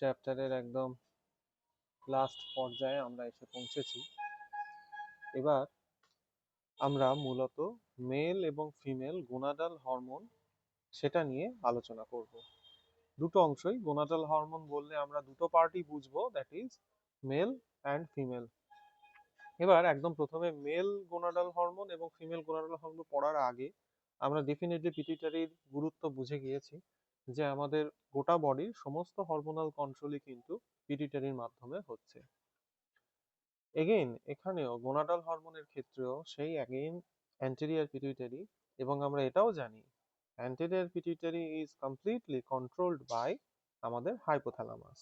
চ্যাপ্টারের একদম লাস্ট পর্যায়ে আমরা এসে পৌঁছেছি। এবার আমরা মূলত মেল এবং ফিমেল গোনাডাল হরমোন সেটা নিয়ে আলোচনা করব। দুটো অংশই গোনাডাল হরমোন বললে আমরা দুটো পার্টই বুঝব that is male and female এবার একদম প্রথমে মেল গোনাডাল হরমোন এবং ফিমেল গোনাডাল হরমোন পড়ার আগে আমরা ডেফিনেটলি পিটুইটারির গুরুত্ব বুঝে গিয়েছি। যে আমাদের গোটা বডির সমস্ত হরমোনাল কন্ট্রোলই কিন্তু পিটুইটারির মাধ্যমে হচ্ছে। এগেইন এখানেও গোনাডাল হরমোনের ক্ষেত্রেও সেই অ্যাগেইন অ্যান্টেরিয়ার পিটুইটারি এবং আমরা এটাও জানি anterior pituitary is completely controlled by আমাদের হাইপোথ্যালামাস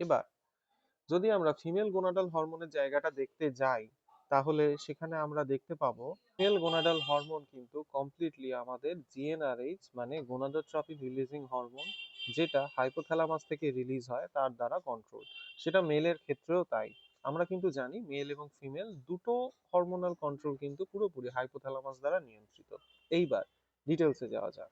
এবার, যদি আমরা ফিমেল গোনাডাল হরমোনের জায়গাটা দেখতে যাই তাহলে সেখানে আমরা দেখতে পাবো মেল গোনাডাল হরমোন কিন্তু কমপ্লিটলি আমাদের জিএনআরএইচ মানে গোনাডোট্রপিন রিলিজিং হরমোন যেটা হাইপোথ্যালামাস থেকে রিলিজ হয়, তার দ্বারা কন্ট্রোল সেটা মেলের ক্ষেত্রেও তাই। আমরা কিন্তু জানি মেল এবং ফিমেল দুটো হরমোনাল কন্ট্রোল কিন্তু পুরোপুরি হাইপোথ্যালামাস দ্বারা নিয়ন্ত্রিত। এইবার ডিটেলসে যাওয়া যাক।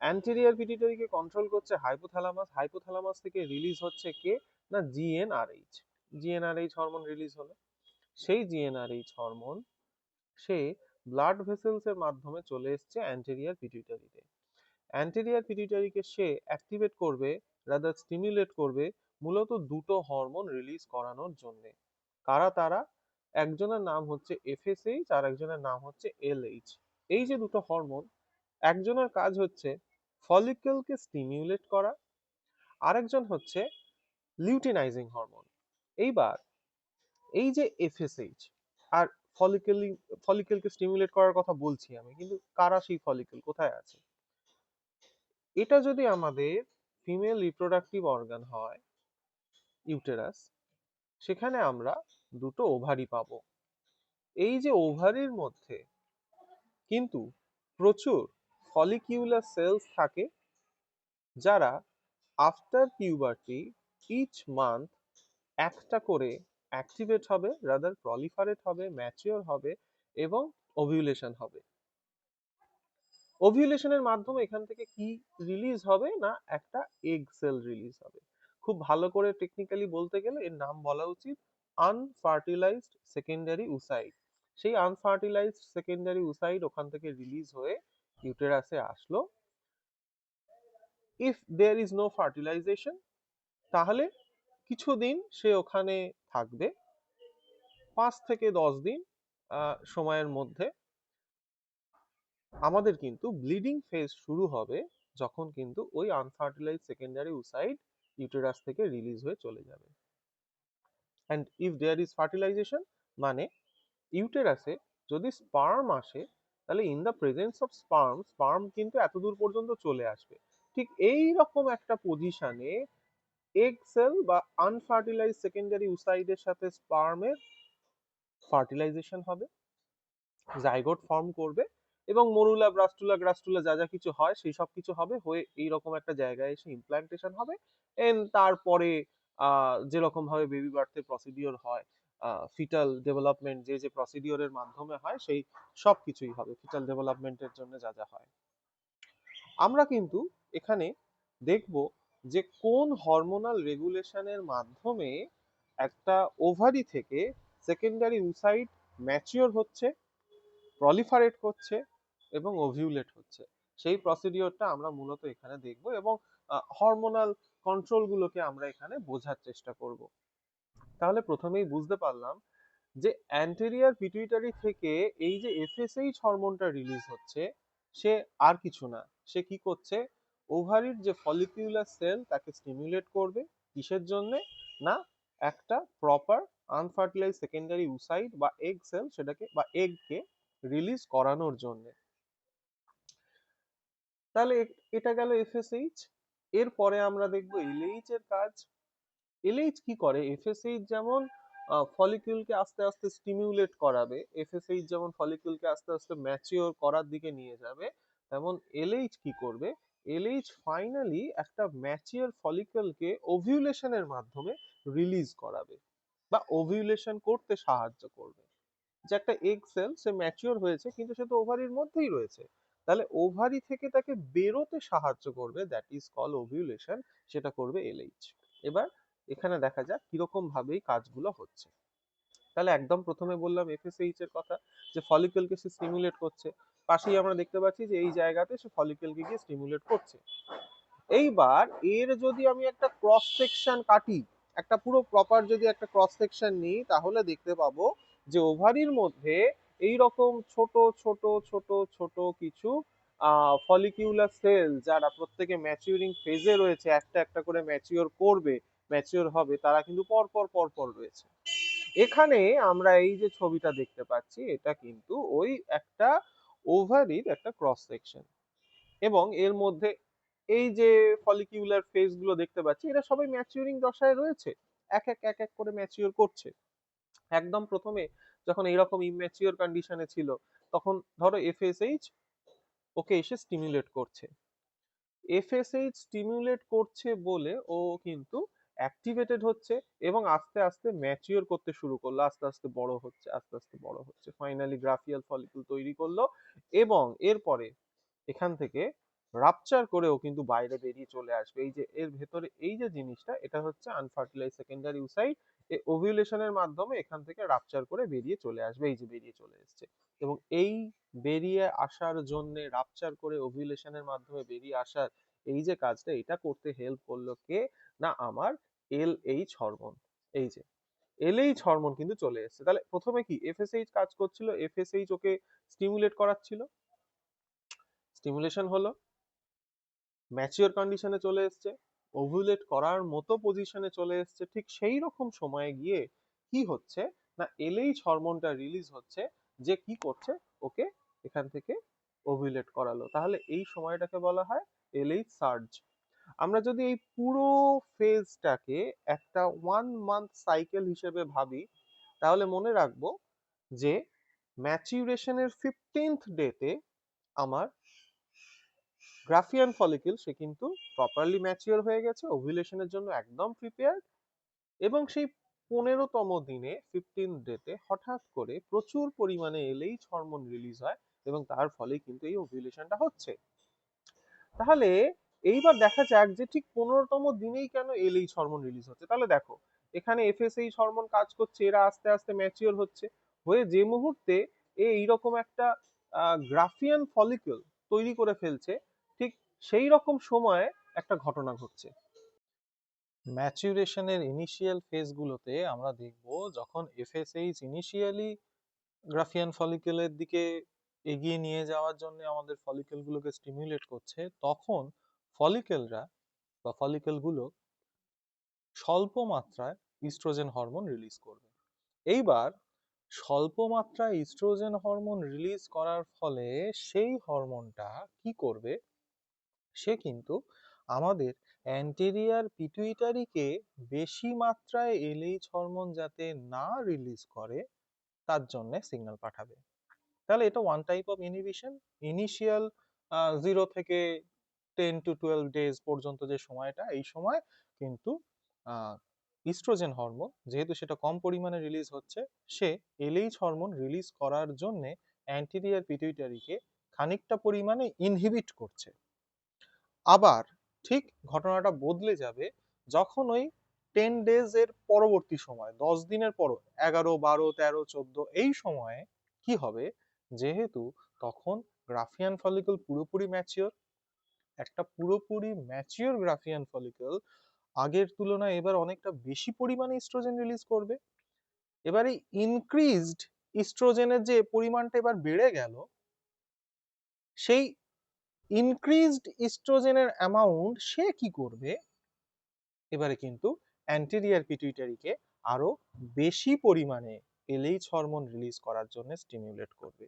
অ্যান্টেরিয়ার পিটিটারিকে কন্ট্রোল করছে হাইপোথ্যালামাস হাইপোথ্যালামাস থেকে রিলিজ হচ্ছে কে? না জিএনআরএইচ জিএনআরএইচ হরমোন রিলিজ হলো। সেই জিএনআরএইচ হরমোন, সে ব্লাড ভেসেলস এর মাধ্যমে চলে এসছে অ্যান্টেরিয়ার পিটুইটারিতে অ্যান্টেরিয়ার পিটুইটারিকে সে অ্যাক্টিভেট করবে রাদার স্টিমুলেট করবে মূলত দুটো হরমোন রিলিজ করানোর জন্য। কারা তারা? একজনের নাম হচ্ছে এফএসএইচ আর একজনের নাম হচ্ছে এলএইচ এই যে দুটো হরমোন, একজনের কাজ হচ্ছে ফলিকলকে স্টিমুলেট করা, আরেকজন হচ্ছে লিউটিনাইজিং হরমোন। এইবার এই যে এফএসএইচ আর ফলিকেল ফলিকেলকে স্টিমুলেট করার কথা বলছি আমি, কিন্তু কারা সেই ফলিকেল কোথায় আছে? এটা যদি আমাদের ফিমেল রিপ্রোডাক্টিভ অর্গান হয় ইউটেরাস সেখানে আমরা দুটো ওভারি পাবো। এই যে ওভারির মধ্যে কিন্তু প্রচুর ফলিকিউলার সেলস থাকে, যারা আফটার পিউবার্টি ইচ মান্থ একটা করে অ্যাক্টিভেট হবে রাদার প্রলিফারেট হবে ম্যাচিওর হবে এবং ওভিউলেশন হবে। ওভিউলেশনের মাধ্যমে এখান থেকে কি রিলিজ হবে না একটা এগ সেল রিলিজ হবে। খুব ভালো করে টেকনিক্যালি বলতে গেলে এর নাম বলা উচিত আনফার্টিলাইজড সেকেন্ডারি উসাইড সেই আনফার্টিলাইজড সেকেন্ডারি উসাইড ওখান থেকে রিলিজ হয়ে ইউটেরাসে আসলো। If there is no fertilisation তাহলে কিছুদিন সে ওখানে থাকবে। পাঁচ থেকে দশ দিন সময়ের মধ্যে। আমাদের কিন্তু ব্লিডিং ফেজ শুরু হবে যখন কিন্তু ওই আনফার্টিলাইজ সেকেন্ডারি উসাইড ইউটেরাস থেকে রিলিজ হয়ে চলে যাবে। And if there is fertilisation মানে ইউটেরাসে যদি স্পার্ম আসে, তাহলে in the presence of sperm sperm কিন্তু এত দূর পর্যন্ত চলে আসবে। ঠিক এই রকম একটা পজিশনে এগ সেল বা আনফার্টিলাইজ সেকেন্ডারি উসাইডের সাথে স্পার্মের ফার্টিলাইজেশন হবে জাইগোট ফর্ম করবে এবং মরুলা ব্রাস্টুলা গ্রাস্টুলা যা যা কিছু হয় সেই সব কিছু হবে হয়ে এইরকম একটা জায়গায় এসে ইমপ্ল্যান্টেশন হবে এন্ড তারপরে যেরকম ভাবে বেবি বার্থের প্রসিডিওর হয় ফিটাল ডেভেলপমেন্ট যে যে প্রসিডিওরের মাধ্যমে হয় সেই সব কিছুই হবে ফিটাল ডেভেলপমেন্টের জন্য যা যা হয়। আমরা কিন্তু এখানে দেখব যে কোন হরমোনাল রেগুলেশনের মাধ্যমে একটা ওভারি থেকে সেকেন্ডারি উসাইড ম্যাচিওর হচ্ছে প্রলিফারেট করছে এবং ওভিউলেট হচ্ছে। সেই প্রসিডিওরটা আমরা মূলত এখানে দেখব এবং হরমোনাল কন্ট্রোলগুলোকে আমরা এখানে বোঝার চেষ্টা করব। তাহলে প্রথমেই বুঝতে পারলাম যে অ্যান্টেরিয়ার পিটুইটারি থেকে এই যে এফএসএইচ হরমোনটা রিলিজ হচ্ছে, সে আর কিছু না। সে কি করছে? ওভারির যে ফলিকিউলার সেল তাকে স্টিমুলেট করবে কিসের জন্য? না, একটা প্রপার আনফার্টিলাইজ সেকেন্ডারি উসাইড বা এগ সেল সেটাকে বা এগকে রিলিজ করানোর জন্য। তাহলে এটা গেল এফএসএইচ এরপরে আমরা দেখব এলএইচ এর কাজ। এলএইচ কি করে? এফএসএইচ যেমন ফলিকিউলকে আস্তে আস্তে স্টিমিউলেট করাবে এফএসএইচ যেমন ফলিকিউলকে আস্তে আস্তে ম্যাচিওর করার দিকে নিয়ে যাবে, তেমন এলএইচ কি করবে? এলএইচ ফাইনালি একটা ম্যাচিওর ফলিকলকে ওভিউলেশনের মাধ্যমে রিলিজ করাবে বা ওভিউলেশন করতে সাহায্য করবে। যে একটা এগ সেল সে ম্যাচিওর হয়েছে, কিন্তু সে তো ওভারির মধ্যেই রয়েছে। তাহলে ওভারি থেকে তাকে বেরোতে সাহায্য করবে দ্যাট ইজ কল ওভিউলেশন সেটা করবে এলএইচ এবার এখানে দেখা যাক কীরকম ভাবেই কাজগুলো হচ্ছে। তাহলে একদম প্রথমে বললাম এফএসএইচ এর কথা, যে ফলিকলকে সে স্টিমুলেট করছে। পাশেই আমরা দেখতে পাচ্ছি যে এই জায়গাতে সে ফলিকলকে গিয়ে স্টিমুলেট করছে। এইবার এর যদি আমি একটা ক্রস সেকশন কাটি, একটা পুরো প্রপার যদি একটা ক্রস সেকশন নিই, তাহলে দেখতে পাবো যে ওভারির মধ্যে এই রকম ছোট ছোট ছোট ছোট কিছু ফলিকিউলার সেল যারা প্রত্যেকে ম্যাচিউরিং ফেজে রয়েছে, একটা একটা করে ম্যাচিওর করবে ম্যাচিওর হবে, তারা কিন্তু পর পর পর পর রয়েছে। এখানে আমরা এই যে ছবিটা দেখতে পাচ্ছি, এটা কিন্তু ওই একটা ওভারির একটা ক্রস সেকশন এবং এর মধ্যে এই যে ফলিকিউলার ফেজগুলো দেখতে পাচ্ছি, এরা সবাই ম্যাচিউরিং দশায় রয়েছে। এক এক এক এক করে ম্যাচিওর করছে। একদম প্রথমে যখন এইরকম ইম্যাচিওর কন্ডিশনে ছিল, তখন ধরো এফএসএইচ ওকে এসে স্টিমুলেট করছে। এফএসএইচ স্টিমুলেট করছে বলে ও কিন্তু অ্যাক্টিভেটেড হচ্ছে এবং আস্তে আস্তে ম্যাচিওর করতে শুরু করল, আস্তে আস্তে বড় হচ্ছে, আস্তে আস্তে বড় হচ্ছে। ফাইনালি গ্রাফিয়াল ফলিকুল তৈরি করল এবং এরপরে এখান থেকে রাপচার করেও কিন্তু বাইরে বেরিয়ে চলে আসবে। এই যে, এর ভেতরে এই যে জিনিসটা, এটা হচ্ছে আনফার্টিলাইজ সেকেন্ডারি উসাইড এই ওভিউলেশনের মাধ্যমে এখান থেকে রাপচার করে বেরিয়ে চলে আসবে, এই যে বেরিয়ে চলে এসছে। এবং এই বেরিয়ে আসার জন্য রাপচার করে ওভিউলেশনের মাধ্যমে বেরিয়ে আসার এই যে কাজটা, এটা করতে হেল্প করল কে? না, আমার এল এইচ হরমোন এই যে এল এইচ হরমোন কিন্তু চলে এসছে। তাহলে প্রথমে কি এফএসএইচ কাজ করছিল? এফএসএইচ ওকে স্টিমুলেট করাচ্ছিল? স্টিমুলেশন হলো ম্যাচিওর কন্ডিশনে চলে এসছে ওভুলেট করার মতো পজিশনে চলে এসছে, ঠিক সেই রকম সময়ে গিয়ে কি হচ্ছে? না এলএইচ হরমোনটা রিলিজ হচ্ছে, যে কি করছে? ওকে এখান থেকে ওভুলেট করালো। তাহলে এই সময়টাকে বলা হয় এলএইচ সার্জ আমরা যদি এই পুরো ফেজটাকে একটা ওয়ান মান্থ সাইকেল হিসেবে ভাবি, তাহলে মনে রাখব যে ম্যাচিউরেশনের ফিফটিন্থ ডেতে আমার গ্রাফিয়ান ফলিকল সে কিন্তু প্রপারলি ম্যাচিওর হয়ে গেছে ওভিলেশনের জন্য একদম প্রিপেয়ার এবং সেই পনেরোতম দিনে ফিফটিন ডেতে হঠাৎ করে প্রচুর পরিমাণে এলেই হরমোন রিলিজ হয় এবং তার ফলে কিন্তু এই ওভিলেশনটা হচ্ছে। তাহলে এইবার দেখা যাক যে ঠিক পনেরোতম দিনেই কেন এলএইচ হরমোন রিলিজ হচ্ছে। তাহলে দেখো, এখানে এফএসএইচ হরমোন কাজ করছে, এরা আস্তে আস্তে ম্যাচিওর হচ্ছে। হয়ে যে মুহূর্তে এইরকম একটা গ্রাফিয়ান ফলিকল তৈরি করে ফেলছে, ঠিক সেই রকম সময়ে একটা ঘটনা ঘটছে। ম্যাচুরেশনের ইনিশিয়াল ফেজগুলোতে আমরা দেখব যখন এফএসএইচ ইনিশিয়ালি গ্রাফিয়ান ফলিকেলের দিকে এগিয়ে নিয়ে যাওয়ার জন্য আমাদের ফলিকেলগুলোকে স্টিমুলেট করছে, তখন ফলিকেলরা বা ফলিকেলগুলো স্বল্প মাত্রায় ইস্ট্রোজেন হরমোন রিলিজ করবে। এইবার স্বল্প মাত্রায় ইস্ট্রোজেন হরমোন রিলিজ করার ফলে সেই হরমোনটা কি করবে? সে কিন্তু আমাদের অ্যান্টেরিয়ার পিটুইটারিকে বেশি মাত্রায় এলএইচ হরমোন যাতে না রিলিজ করে, তার জন্য সিগন্যাল পাঠাবে। তাহলে এটা one type of inhibition initial zero থেকে টেন টু টুয়েলভ ডেজ পর্যন্ত যে সময়টা, এই সময় কিন্তু ইস্ট্রোজেন হরমোন যেহেতু সেটা কম পরিমাণে রিলিজ হচ্ছে, সে এলএইচ হরমোন রিলিজ করার জন্যে অ্যান্টিরিয়ার পিটুইটারিকে খানিকটা পরিমাণে ইনহিবিট করছে। আবার ঠিক ঘটনাটা বদলে যাবে যখন ওই টেন ডেজ এর পরবর্তী সময়, দশ দিনের পর, এগারো, বারো, তেরো, চোদ্দ, এই সময়ে কি হবে? যেহেতু তখন গ্রাফিয়ান ফলিকল পুরোপুরি ম্যাচিওর একটা পুরোপুরি ম্যাচিওর গ্রাফিয়ান ফলিকল আগের তুলনায় এবার অনেকটা বেশি পরিমাণে ইস্ট্রোজেন রিলিজ করবে। এবার এই ইনক্রিজড ইস্ট্রোজেনের যে পরিমাণটা এবার বেড়ে গেল, সেই ইনক্রিজড ইস্ট্রোজেনের অ্যামাউন্ট সে কি করবে? এবারে কিন্তু অ্যান্টেরিয়ার পিটুইটারিকে আরও বেশি পরিমাণে এলএইচ হরমোন রিলিজ করার জন্য স্টিমুলেট করবে।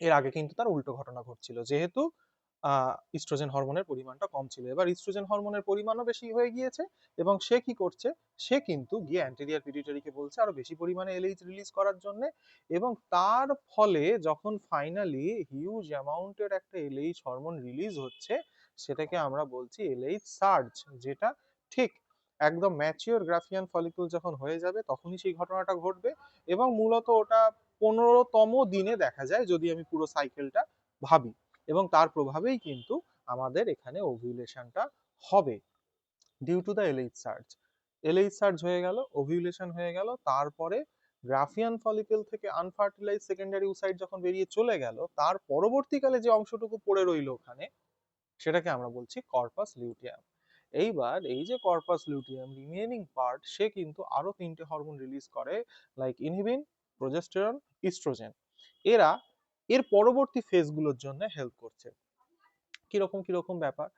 এর আগে কিন্তু তার উল্টো ঘটনা ঘটছিল, যেহেতু ইস্ট্রোজেন হরমোনের পরিমাণটা কম ছিল। এবার ইস্ট্রোজেন হরমোনের পরিমাণও বেশি হয়ে গিয়েছে এবং সে কি করছে? সে কিন্তু গিয়ে অ্যান্টেরিয়ার পিটিউটারিকে বলছে আরও বেশি পরিমাণে এলএইচ রিলিজ করার জন্য এবং তার ফলে যখন ফাইনালি হিউজ অ্যামাউন্টের একটা এলএইচ হরমোন রিলিজ হচ্ছে, সেটাকে আমরা বলছি এলএইচ সার্জ যেটা ঠিক একদম ম্যাচিওর গ্রাফিয়ান ফলিকুল যখন হয়ে যাবে তখনই সেই ঘটনাটা ঘটবে এবং মূলত ওটা পনেরোতম দিনে দেখা যায়, যদি আমি পুরো সাইকেলটা ভাবি। এবং তার প্রভাবেই কিন্তু আমাদের এখানে ওভিউলেশনটা হবে। Due to the LH surge LH surge হয়ে গেল ওভিউলেশন হয়ে গেল, তারপরে গ্রাফিয়ান ফলিকেল থেকে আনফার্টিলাইজ সেকেন্ডারি উসাইট যখন বেরিয়ে চলে গেল, তার পরবর্তীকালে যে অংশটুকু পড়ে রইল ওখানে, সেটাকে আমরা বলছি কর্পাস লিউটিয়াম এইবার এই যে কর্পাস লিউটিয়াম রিমেনিং পার্ট সে কিন্তু আরও তিনটে হরমোন রিলিজ করে লাইক ইনহিবিন প্রোজেস্টেরন ইস্ট্রোজেন এরা এর পরবর্তী ফেজগুলোর জন্য হেল্প করছে। কীরকম কীরকম ব্যাপার?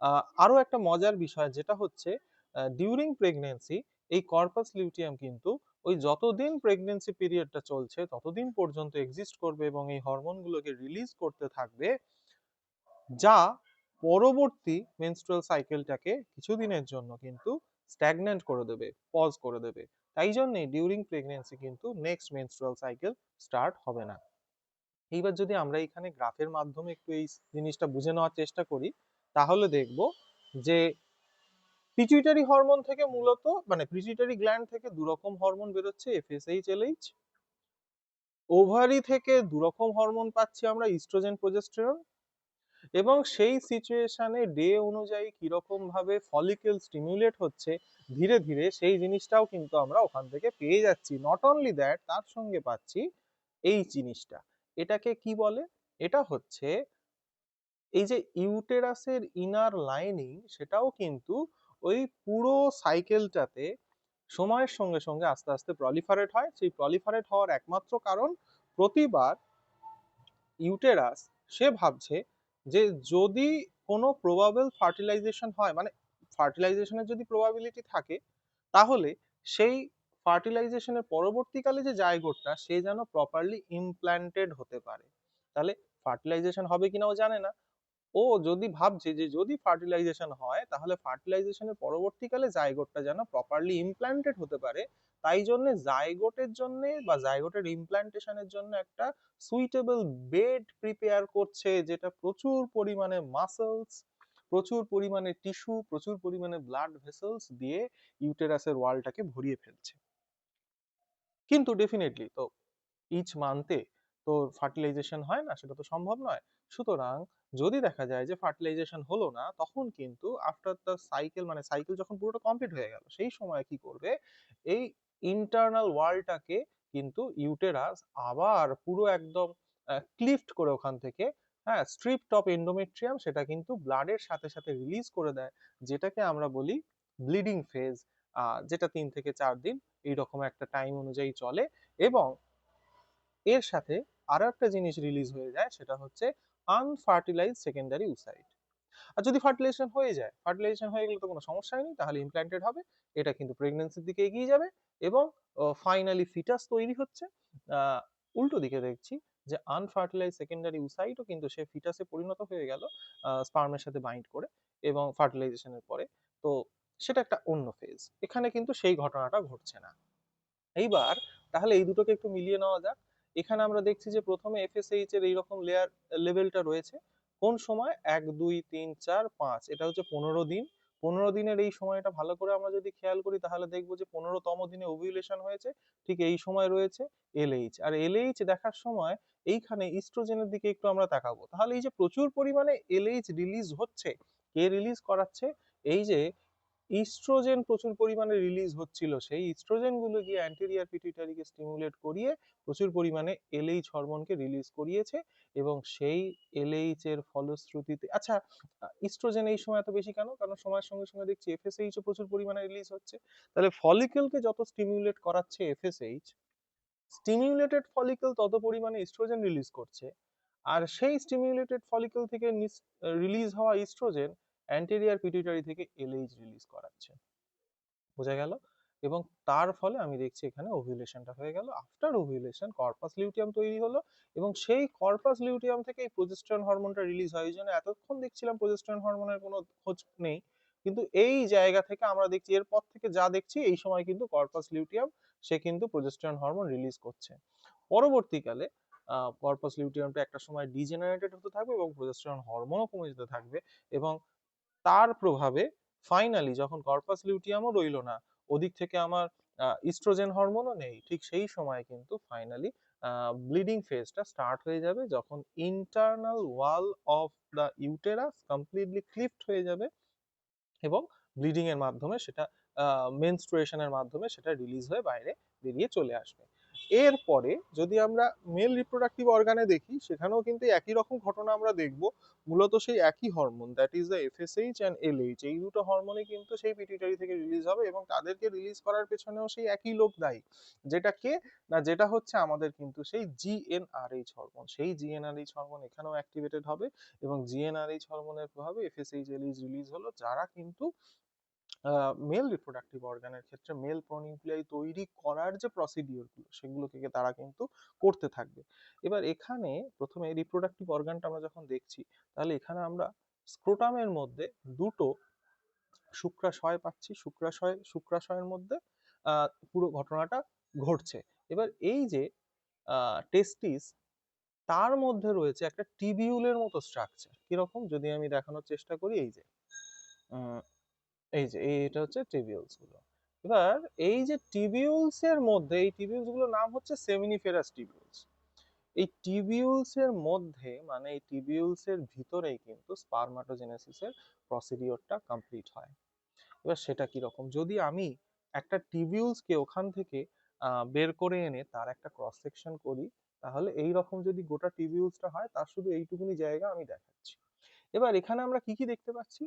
আহ, আরও একটা মজার বিষয় যেটা হচ্ছে ডিউরিং প্রেগনেন্সি এই কর্পাস লিউটিয়াম কিন্তু ওই যতদিন প্রেগনেন্সি পিরিয়ডটা চলছে ততদিন পর্যন্ত এক্সিস্ট করবে এবং এই হরমোনগুলোকে রিলিজ করতে থাকবে যা পরবর্তী মেনস্ট্রুয়াল সাইকেলটাকে কিছুদিনের জন্য কিন্তু স্ট্যাগনেন্ট করে দেবে পজ করে দেবে। তাই জন্যে ডিউরিং প্রেগনেন্সি কিন্তু নেক্সট মেনস্ট্রুয়াল সাইকেল স্টার্ট হবে না। এইবার যদি আমরা এখানে গ্রাফের মাধ্যমে একটু এই জিনিসটা বুঝে নেওয়ার চেষ্টা করি, তাহলে দেখব যে পিটুইটারি হরমোন থেকে মূলত মানে পিটুইটারি গ্ল্যান্ড থেকে দু রকম হরমোন বেরোচ্ছে এফএসএইচ এলএইচ ওভারি থেকে দু রকম হরমোন পাচ্ছি আমরা ইস্ট্রোজেন প্রোজেস্টেরন এবং সেই সিচুয়েশনে ডে অনুযায়ী কীরকম ভাবে ফলিকেল স্টিমুলেট হচ্ছে, ধীরে ধীরে সেই জিনিসটাও কিন্তু আমরা ওখান থেকে পেয়ে যাচ্ছি। নট অনলি দ্যাট তার সঙ্গে পাচ্ছি এই জিনিসটা। এটাকে কি বলে? এটা হচ্ছে এই যে ইউটেরাসের ইনার লাইনিং সেটাও কিন্তু ওই পুরো সাইকেলটাতে সময়ের সঙ্গে সঙ্গে আস্তে আস্তে প্রলিফারেট হয়। সেই প্রলিফারেট হওয়ার একমাত্র কারণ প্রতিবার ইউটেরাস সে ভাবছে যে যদি কোনো প্রবাবল ফার্টিলাইজেশন হয় মানে ফার্টিলাইজেশনের যদি প্রবাবিলিটি থাকে, তাহলে সেই ফার্টিলাইজেশনের পরবর্তীকালে যে জায়গোটটা সে যেন প্রপারলি ইমপ্ল্যান্টেড হতে পারে। তাহলে ফার্টিলাইজেশন হবে কিনা ও জানে না। ও যদি ভাবছে যে যদি ফার্টিলাইজেশন হয়, তাহলে ফার্টিলাইজেশনের পরবর্তীকালে জাইগোটটা যেন প্রপারলি ইমপ্ল্যান্টেড হতে পারে। তাই জন্য জাইগোটের জন্য বা জাইগোটের ইমপ্ল্যান্টেশনের জন্য একটা সুইটেবল বেড প্রিপেয়ার করছে, যেটা প্রচুর পরিমাণে মাসলস প্রচুর পরিমাণে টিস্যু প্রচুর পরিমাণে ব্লাড ভেসেলস দিয়ে ইউটেরাসের ওয়ালটাকে ভরিয়ে ফেলছে। কিন্তু ডেফিনেটলি তো ইচ মান্থে তো ফার্টিলাইজেশন হয় না, সেটা তো সম্ভব নয়। সুতরাং যদি দেখা যায় যে ফার্টিলাইজেশন হলো না, তখন কিন্তু আফটার দ্য সাইকেল মানে সাইকেল যখন পুরোটা কমপ্লিট হয়ে গেল, সেই সময় কি করবে? এই ইন্টারনাল ওয়ালটাকে কিন্তু ইউটেরাস আবার পুরো একদম ক্লিফট করে ওখান থেকে হ্যাঁ স্ট্রিপ টপ এন্ডোমেট্রিয়াম সেটা কিন্তু ব্লাডের সাথে সাথে রিলিজ করে দেয়, যেটাকে আমরা বলি ব্লিডিং ফেজ যেটা তিন থেকে চার দিন এইরকম একটা টাইম অনুযায়ী চলে এবং এর সাথে আরও একটা জিনিস রিলিজ হয়ে যায়, সেটা হচ্ছে আনফার্টিলাইজ সেকেন্ডারি উসাইট আর যদি ফার্টিলাইজেশন হয়ে যায় ফার্টিলাইজেশন হয়ে গেলে তো কোনো সমস্যাই নেই, তাহলে ইমপ্ল্যান্টেড হবে, এটা কিন্তু প্রেগনেন্সির দিকে এগিয়ে যাবে এবং ফাইনালি ফিটাস তৈরি হচ্ছে। উল্টো দিকে দেখছি যে আনফার্টিলাইজ সেকেন্ডারি উসাইটও কিন্তু সে ফিটাসে পরিণত হয়ে গেল স্পার্মের সাথে বাইন্ড করে এবং ফার্টিলাইজেশনের পরে। তো সেটা একটা অন্য ফেজ এখানে কিন্তু সেই ঘটনাটা ঘটছে না। এইবার তাহলে এই দুটোকে একটু মিলিয়ে নেওয়া যাক। এখানে আমরা দেখছি যে প্রথমে এফএসএইচ এর এইরকম লেয়ার লেভেলটা রয়েছে। কোন সময়? এক, দুই, তিন, চার, পাঁচ। এটা হচ্ছে পনেরো দিন। পনেরো দিনের এই সময়টা ভালো করে আমরা যদি খেয়াল করি, তাহলে দেখব যে পনেরোতম দিনে ওভিউলেশন হয়েছে। ঠিক এই সময় রয়েছে এলএইচ আর এলএইচ দেখার সময় এইখানে ইস্ট্রোজেনের দিকে একটু আমরা তাকাবো। তাহলে এই যে প্রচুর পরিমাণে এলএইচ রিলিজ হচ্ছে, কে রিলিজ করাচ্ছে? এই যে ইস্ট্রোজেন প্রচুর পরিমাণে রিলিজ হচ্ছিল। সেই ইস্ট্রোজেনগুলো গিয়ে অ্যান্টেরিয়ার পিটুইটারিকে স্টিমুলেট করিয়ে প্রচুর পরিমাণে এলএইচ হরমোনকে রিলিজ করিয়েছে এবং সেই এলএইচ এর ফলশ্রুতিতে আচ্ছা ইস্ট্রোজেন এই সময় এত বেশি কেন? কারণ সময়ের সঙ্গে সঙ্গে দেখছি এফএসএইচ ও প্রচুর পরিমাণে রিলিজ হচ্ছে। তাহলে ফলিকেলকে যত স্টিমুলেট করাচ্ছে এফএসএইচ স্টিমুলেটেড ফলিকেল তত পরিমাণে ইস্ট্রোজেন রিলিজ করছে। আর সেই স্টিমুলেটেড ফলিকেল থেকে রিলিজ হওয়া ইস্ট্রোজেন অ্যান্টেরিয়ার পিটুইটারি থেকে এলএইচ রিলিজ করাচ্ছে। বোঝা গেল? এবং তার ফলে আমি দেখছি এখানে ওভিউলেশনটা হয়ে গেল। আফটার ওভিউলেশন কর্পাস লিউটিয়াম তৈরি হলো এবং সেই কর্পাস লিউটিয়াম থেকে এই প্রজেস্টেরন হরমোনটা রিলিজ হয়। জন্য এতক্ষণ দেখছিলাম প্রজেস্টেরন হরমোনের কোনো খোঁজ নেই। কিন্তু এই জায়গা থেকে আমরা দেখছি, এরপর থেকে যা দেখছি, এই সময় কিন্তু কর্পাস লিউটিয়াম সে কিন্তু প্রজেস্টেরন হরমোন রিলিজ করছে। পরবর্তীকালে কর্পাস লিউটিয়ামটা একটা সময় ডিজেনারেটেড হতে থাকবে এবং প্রজেস্টেরন হরমোনও কমে যেতে থাকবে এবং তার প্রভাবে ফাইনালি যখন কর্পাস লিউটিয়ামও রইল না, ওদিক থেকে আমার ইস্ট্রোজেন হরমোনও নেই, ঠিক সেই সময় কিন্তু ফাইনালি ব্লিডিং ফেজটা স্টার্ট হয়ে যাবে যখন internal wall of the uterus completely cleft হয়ে যাবে এবং ব্লিডিং এর মাধ্যমে সেটা মেনস্ট্রুয়েশনের মাধ্যমে সেটা রিলিজ হয়ে বাইরে বেরিয়ে চলে আসবে। এরপরে যদি আমরা মেল রিপ্রোডাক্টিভ অর্গানে দেখি, সেখানেও কিন্তু একই রকম ঘটনা আমরা দেখব। মূলত সেই একই hormone that is the FSH and LH এই দুটো হরমোনই কিন্তু সেই পিটুইটারি থেকে রিলিজ হবে এবং তাদেরকে রিলিজ করার পেছনেও সেই একই লোক দায়ী। যেটা কে? না, যেটা হচ্ছে আমাদের কিন্তু সেই জিএনআরএইচ হরমোন সেই জিএনআরএইচ হরমোন এখানেও অ্যাক্টিভেটেড হবে এবং জিএনআরএইচ হরমোনের প্রভাবে এফএসএইচ এলএইচ রিলিজ হলো, যারা কিন্তু মেল রিপ্রোডাক্টিভ অর্গানের ক্ষেত্রে মেল প্রনিউক্লিয়াই তৈরি করার যে প্রসিডিওরগুলো সেগুলোকে তারা কিন্তু করতে থাকবে। এবার এখানে প্রথমে রিপ্রোডাক্টিভ অর্গানটা আমরা যখন দেখছি, তাহলে এখানে আমরা স্ক্রোটামের মধ্যে দুটো শুক্রাশয় পাচ্ছি। শুক্রাশয়, শুক্রাশয়ের মধ্যে পুরো ঘটনাটা ঘটছে। এবার এই যে টেস্টিস তার মধ্যে রয়েছে একটা টিবিউলের মতো স্ট্রাকচার কীরকম? যদি আমি দেখানোর চেষ্টা করি, এই যে এই যে এটা হচ্ছে টিবিউলসগুলো। এবার এই যে টিবিউলস এর মধ্যে, এই টিবিউলসগুলোর নাম হচ্ছে সেমিনিফেরাস টিবিউলস এই টিবিউলস এর মধ্যে মানে এই টিবিউলস এর ভিতরেই কিন্তু স্পারমাটোজেনেসিস এর প্রসিডিওরটা কমপ্লিট হয়। এবার সেটা কি রকম? যদি আমি একটা টিবিউলস কে ওখান থেকে বের করে এনে তার একটা ক্রস সেকশন করি, তাহলে এই রকম যদি গোটা টিবিউলসটা হয়, তার শুধু এইটুকুনি জায়গা আমি দেখাচ্ছি। এবার এখানে আমরা কি কি দেখতে পাচ্ছি?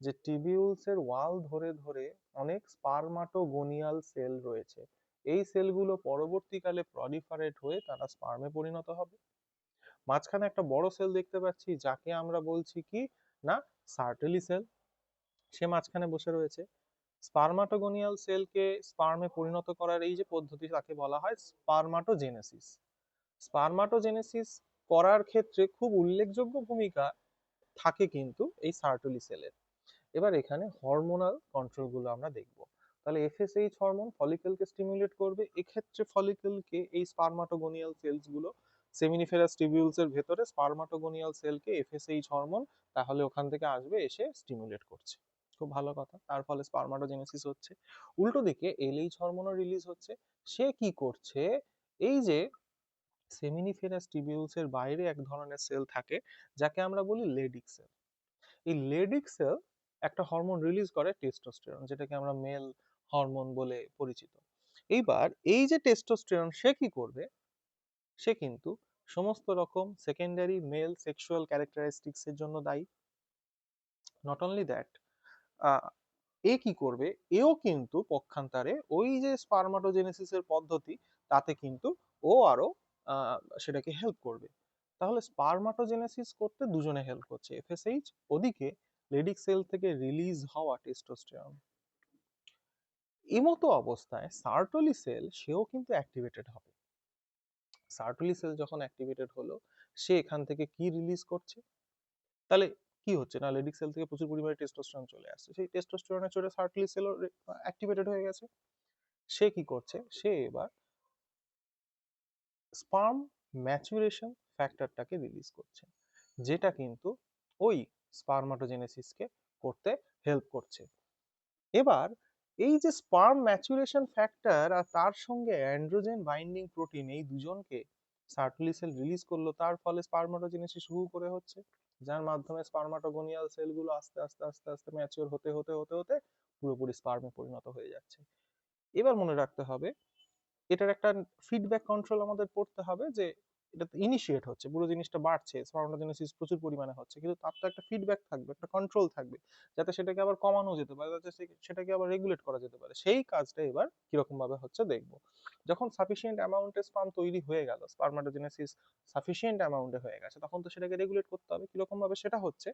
যে টিবিউলস এর ওয়াল ধরে ধরে অনেক স্পারমাটোগোনিয়াল সেল রয়েছে। এই সেলগুলো পরবর্তীকালে প্রলিফারেট হয়ে তারা স্পার্মে পরিণত হবে। মাঝখানে একটা বড় সেল দেখতে পাচ্ছি, যাকে আমরা বলছি কি না, সার্টেলি সেল। সে মাঝখানে বসে রয়েছে। স্পারমাটোগোনিয়াল সেলকে স্পার্মে পরিণত করার এই যে পদ্ধতি, তাকে বলা হয় স্পারমাটোজেনেসিস। স্পারমাটোজেনেসিস করার ক্ষেত্রে খুব উল্লেখযোগ্য ভূমিকা থাকে কিন্তু এই সার্টলি সেলের। এবার এখানে হরমোনাল কন্ট্রোলগুলো আমরা দেখব। তাহলে এফএসএইচ হরমোন ফলিকলকে স্টিমুলেট করবে, এক্ষেত্রে ফলিকলকে এই স্পারমাটোগোনিয়াল সেলসগুলো সেমিনিফেরাস টিবিউলস এর ভেতরে স্পারমাটোগোনিয়াল সেলকে এফএসএইচ হরমোন তাহলে ওখান থেকে আসবে, এসে স্টিমুলেট করছে। খুব ভালো কথা, তার ফলে স্পারমাটোজেনেসিস হচ্ছে। উল্টো দিকে এলএইচ হরমোনও রিলিজ হচ্ছে, সে কি করছে? এই যে সেমিনিফেরাস টিবিউলস এর বাইরে এক ধরনের সেল থাকে, যাকে আমরা বলি লেডিক সেল এই লেডিক সেল একটা হরমোন রিলিজ করে টেস্টোস্টেরন যেটাকে আমরা মেল হরমোন বলে পরিচিত। এইবার এই যে টেস্টোস্টেরন সে কি করবে? সে কিন্তু সমস্ত রকম সেকেন্ডারি মেল সেক্সুয়াল ক্যারেক্টারিস্টিক্স এর জন্য দায়ী। নট অনলি দ্যাট এ কি করবে? এও কিন্তু পক্ষান্তরে ওই যে স্পারমাটোজেনেসিসের পদ্ধতি, তাতে কিন্তু ও আরও সেটাকে হেল্প করবে। তাহলে স্পার্মাটোজেনেসিস করতে দুজনে হেল্প করছে এফএসএইচ ওদিকে লেডিক সেল থেকে রিলিজ হওয়া টেস্টোস্টেরন এমতো অবস্থায় সার্টলি সেল সেও কিন্তু অ্যাক্টিভেটেড হবে। সার্টলি সেল যখন অ্যাক্টিভেটেড হলো, সে এখান থেকে কি রিলিজ করছে? তাহলে কি হচ্ছে? না লেডিক সেল থেকে প্রচুর পরিমাণে টেস্টোস্টেরন চলে আসছে। সেই টেস্টোস্টেরনের চলে সার্টলি সেলও অ্যাক্টিভেটেড হয়ে গেছে। সে কি করছে? সে এবার স্পার্ম ম্যাচুরেশন ফ্যাক্টরটাকে রিলিজ করছে। যেটা কিন্তু ওই স্পারমাটোজেনেসিসকে করতে হেল্প করছে। এবার এই যে স্পার্ম ম্যাচুরেশন ফ্যাক্টর আর তার সঙ্গে অ্যান্ড্রোজেন বাইন্ডিং প্রোটিন এই দুজনকে সার্টলি সেল রিলিজ করল, তার ফলে স্পারমাটোজেনেসিস শুরু করে হচ্ছে, যার মাধ্যমে স্পারমাটোগোনিয়াল সেলগুলো আস্তে আস্তে আস্তে আস্তে ম্যাচিওর হতে হতে হতে হতে পুরোপুরি স্পার্মে পরিণত হয়ে যাচ্ছে। এবার মনে রাখতে হবে, এটার একটা ফিডব্যাক কন্ট্রোল আমাদের পড়তে হবে যে এটা ইনিশিয়েট হচ্ছে, পুরো জিনিসটা বাড়ছে স্পারমাটোজেনেসিস প্রচুর পরিমাণে হচ্ছে, কিন্তু তার তো একটা ফিডব্যাক থাকবে, একটা কন্ট্রোল থাকবে, যাতে সেটাকে আবার কমানো যেতে পারে, যাতে সেটাকে আবার রেগুলেট করা যেতে পারে। সেই কাজটা এবার কীরকম ভাবে হচ্ছে দেখব। যখন সাফিসিয়েন্ট অ্যামাউন্টে স্পার্ম তৈরি হয়ে গেল স্পারমাটোজেনেসিস সাফিসিয়েন্ট অ্যামাউন্টে হয়ে গেছে, তখন তো সেটাকে রেগুলেট করতে হবে, কীরকম ভাবে সেটা হচ্ছে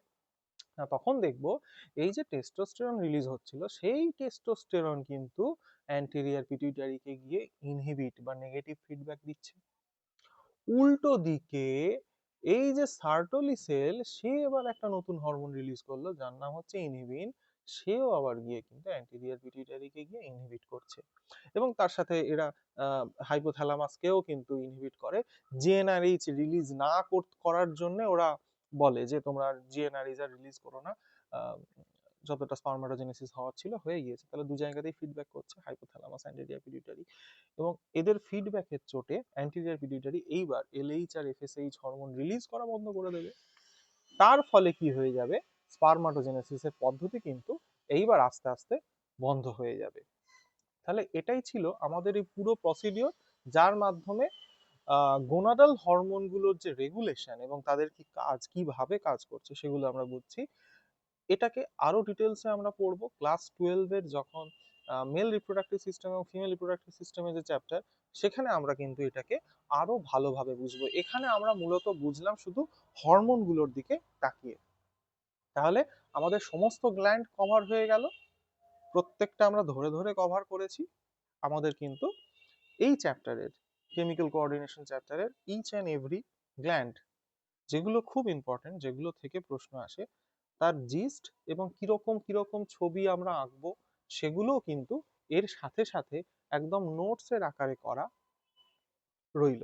তখন দেখব এই যে টেস্টোস্টেরন রিলিজ হচ্ছিল, সেই টেস্টোস্টেরন কিন্তু অ্যান্টেরিয়ার পিটুইটারিকে গিয়ে ইনহিবিট বা নেগেটিভ ফিডব্যাক দিচ্ছে। উল্টো দিকে এই যে সার্টলি সেল সে এবার একটা নতুন হরমোন রিলিজ করল, যার নাম হচ্ছে ইনহিবিন সেও আবার গিয়ে কিন্তু অ্যান্টেরিয়ার পিটুইটারিকে গিয়ে ইনহিবিট করছে। এবং তার সাথে এরা হাইপোথ্যালামাসকেও কিন্তু ইনহিবিট করে। জিএনআরএইচ রিলিজ না করার জন্য ওরা বলে যে তোমরা জিএনআরএইচ আর রিলিজ করো না। যতটা স্পার্মাটোজেনেসিস হওয়ার ছিল, হয়ে গিয়েছে। তাহলে দু জায়গাতেই ফিডব্যাক করছে হাইপোথ্যালামাস অ্যান্টেরিয়ার পিটিউটারি এবং এদের ফিডব্যাকের চোটে অ্যান্টেরিয়ার পিটিউটারি এইবার এলএইচ আর এফএসএইচ হরমোন রিলিজ করা বন্ধ করে দেবে। তার ফলে কি হয়ে যাবে? স্পার্মাটোজেনেসিসের পদ্ধতি কিন্তু এইবার আস্তে আস্তে বন্ধ হয়ে যাবে। তাহলে এটাই ছিল আমাদের এই পুরো প্রসিডিওর যার মাধ্যমে গোনাডাল হরমোনগুলোর যে রেগুলেশন এবং তাদের কি কাজ, কীভাবে কাজ করছে সেগুলো আমরা বুঝছি। এটাকে আরও ডিটেলসে আমরা পড়ব। ক্লাস টুয়েলভের যখন মেল রিপ্রোডাক্টিভ সিস্টেম এবং ফিমেল রিপ্রোডাক্টিভ সিস্টেমের যে চ্যাপ্টার সেখানে আমরা কিন্তু এটাকে আরও ভালোভাবে বুঝব। এখানে আমরা মূলত বুঝলাম শুধু হরমোনগুলোর দিকে তাকিয়ে। তাহলে আমাদের সমস্ত গ্ল্যান্ড কভার হয়ে গেল। প্রত্যেকটা আমরা ধরে ধরে কভার করেছি। আমাদের কিন্তু এই চ্যাপ্টারের কেমিক্যাল কোঅর্ডিনেশন চ্যাপ্টারের ইচ অ্যান্ড এভরি গ্ল্যান্ড যেগুলো খুব ইম্পর্টেন্ট যেগুলো থেকে প্রশ্ন আসে তার জিস্ট এবং কীরকম কীরকম ছবি আমরা আঁকবো সেগুলোও কিন্তু এর সাথে সাথে একদম নোটসের আকারে করা রইল।